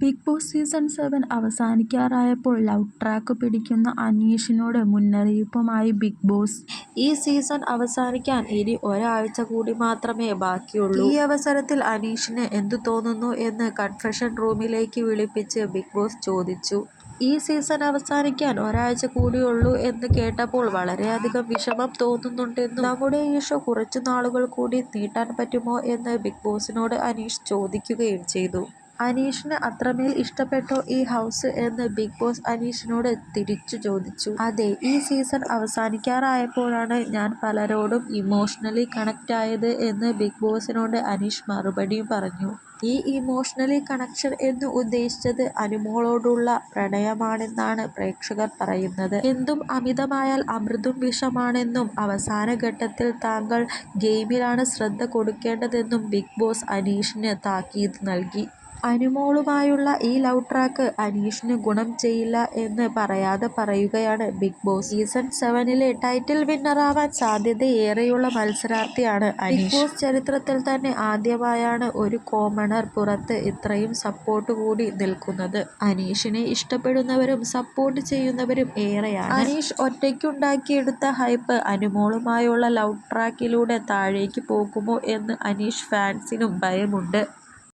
Big Boss season seven അവസാനിക്കാറായപ്പോൾ love track പിടിക്കുന്ന അനീഷിനോട് മുന്നറിയിപ്പുമായി ബിഗ് ബോസ്. ഈ സീസൺ അവസാനിക്കാൻ ഇനി ഒരാഴ്ച കൂടി മാത്രമേ ബാക്കിയുള്ളൂ. ഈ അവസരത്തിൽ അനീഷിന് എന്തു തോന്നുന്നു എന്ന് കൺഫെഷൻ റൂമിലേക്ക് വിളിപ്പിച്ച് ബിഗ് ബോസ് ചോദിച്ചു. ഈ സീസൺ അവസാനിക്കാൻ ഒരാഴ്ച കൂടിയുള്ളൂ എന്ന് കേട്ടപ്പോൾ വളരെയധികം വിഷമം തോന്നുന്നുണ്ടെന്നും നമ്മുടെ ഈ ഷോ കുറച്ചു നാളുകൾ കൂടി നീട്ടാൻ പറ്റുമോ എന്ന് ബിഗ് ബോസിനോട് അനീഷ് ചോദിക്കുകയും ചെയ്തു. അനീഷിന് അത്രമേൽ ഇഷ്ടപ്പെട്ടോ ഈ ഹൗസ് എന്ന് ബിഗ് ബോസ് അനീഷിനോട് തിരിച്ചു ചോദിച്ചു. അതെ ഈ സീസൺ അവസാനിക്കാറായപ്പോഴാണ് ഞാൻ പലരോടും ഇമോഷണലി കണക്ട് ആയത് എന്ന് ബിഗ് ബോസിനോട് അനീഷ് മറുപടിയും പറഞ്ഞു. ഈ ഇമോഷണലി കണക്ഷൻ എന്ന് ഉദ്ദേശിച്ചത് അനുമോളോടുള്ള പ്രണയമാണെന്നാണ് പ്രേക്ഷകർ പറയുന്നത്. എന്തും അമിതമായാൽ അമൃതും വിഷമാണെന്നും അവസാന ഘട്ടത്തിൽ താങ്കൾ ഗെയിമിലാണ് ശ്രദ്ധ കൊടുക്കേണ്ടതെന്നും ബിഗ് ബോസ് അനീഷിന് താക്കീത് നൽകി. അനുമോളുമായുള്ള ഈ ലവ് ട്രാക്ക് അനീഷിന് ഗുണം ചെയ്യില്ല എന്ന് പറയാതെ പറയുകയാണ് Bigg Boss. Season seven title വിന്നറാവാൻ സാധ്യതയേറെയുള്ള മത്സരാർത്ഥിയാണ്. ബിഗ് ബോസ് ചരിത്രത്തിൽ തന്നെ ആദ്യമായാണ് ഒരു കോമണർ പുറത്ത് ഇത്രയും സപ്പോർട്ട് കൂടി നിൽക്കുന്നത്. അനീഷിനെ ഇഷ്ടപ്പെടുന്നവരും സപ്പോർട്ട് ചെയ്യുന്നവരും ഏറെയാണ്. അനീഷ് ഒറ്റയ്ക്കുണ്ടാക്കിയെടുത്ത ഹൈപ്പ് അനുമോളുമായുള്ള ലവ് ട്രാക്കിലൂടെ താഴേക്ക് പോകുമോ എന്ന് അനീഷ് ഫാൻസിനും ഭയമുണ്ട്.